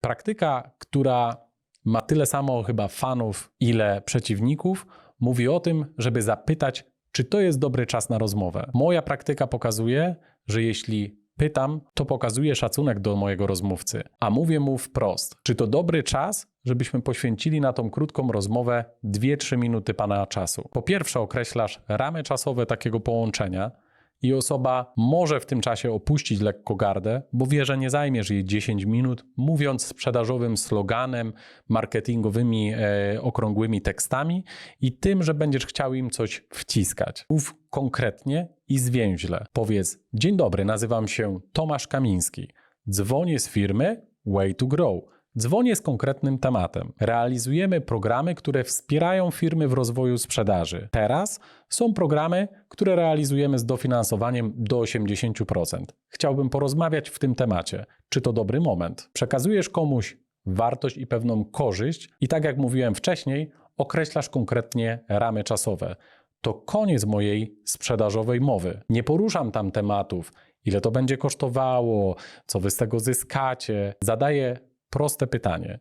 Praktyka, która ma tyle samo chyba fanów, ile przeciwników, mówi o tym, żeby zapytać, czy to jest dobry czas na rozmowę. Moja praktyka pokazuje, że jeśli pytam, to pokazuję szacunek do mojego rozmówcy, a mówię mu wprost, czy to dobry czas, żebyśmy poświęcili na tą krótką rozmowę 2-3 minuty pana czasu. Po pierwsze, określasz ramy czasowe takiego połączenia. I osoba może w tym czasie opuścić lekko gardę, bo wie, że nie zajmiesz jej 10 minut, mówiąc sprzedażowym sloganem, marketingowymi e, okrągłymi tekstami i tym, że będziesz chciał im coś wciskać. Mów konkretnie i zwięźle. Powiedz: Dzień dobry, nazywam się Tomasz Kamiński. Dzwonię z firmy Way to Grow. Dzwonię z konkretnym tematem. Realizujemy programy, które wspierają firmy w rozwoju sprzedaży. Teraz są programy, które realizujemy z dofinansowaniem do 80%. Chciałbym porozmawiać w tym temacie. Czy to dobry moment? Przekazujesz komuś wartość i pewną korzyść, i tak jak mówiłem wcześniej, określasz konkretnie ramy czasowe. To koniec mojej sprzedażowej mowy. Nie poruszam tam tematów, ile to będzie kosztowało, co wy z tego zyskacie. Zadaję proste pytanie: